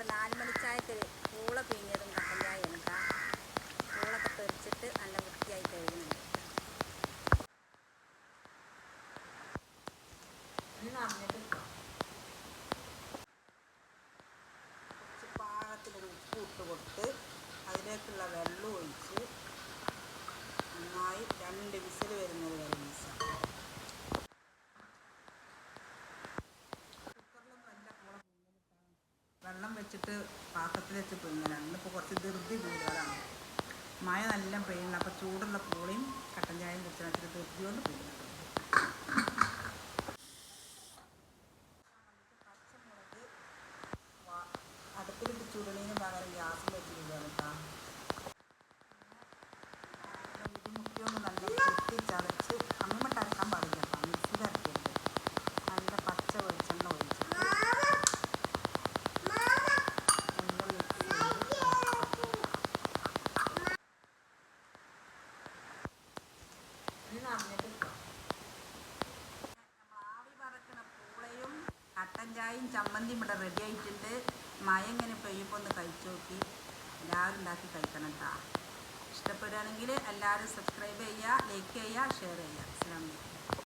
നമ്മൾ നാല് മണിച്ചായക്ക് പൂള പിഴിഞ്ഞതും കട്ടൻ ചായ എന്താ പൂളൊക്കെ തെറിച്ചിട്ട് നല്ല വൃത്തിയായി നനഞ്ഞിട്ട് കുറച്ച് പാകത്തിലൊരു ഉപ്പ് ഇട്ട് കൊടുത്ത് അതിലേക്കുള്ള വെള്ളം വെള്ളം വെച്ചിട്ട് പാത്രത്തിൽ വെച്ച് പുഴുങ്ങലാണ്. ഇന്നിപ്പോൾ കുറച്ച് ധൃതി കൂടുതലാണ് മഴ നല്ല പെയ്യുന്നു അപ്പോൾ ചൂടുള്ള പൂളിയും കട്ടൻ ചായയും ഇച്ചിരി ധൃതി കൊണ്ട് വാ- അടുപ്പിലിട്ട് ചുരുളിന് പകരം ഗ്യാസിൽ കട്ടൻ ചായയും ചമ്മന്തിയും ഇവിടെ റെഡി ആയിട്ടുണ്ട്. മഴ ഇങ്ങനെ പെയ്യുമ്പോൾ ഒന്ന് കഴിച്ചു നോക്കി. എല്ലാവരും ഉണ്ടാക്കി കഴിക്കണം കേട്ടോ ഇഷ്ടപ്പെടുകയാണെങ്കിൽ എല്ലാവരും സബ്സ്ക്രൈബ് ചെയ്യുക ലൈക്ക് ചെയ്യുക ഷെയർ ചെയ്യുക. അസ്സാം വലൈക്കും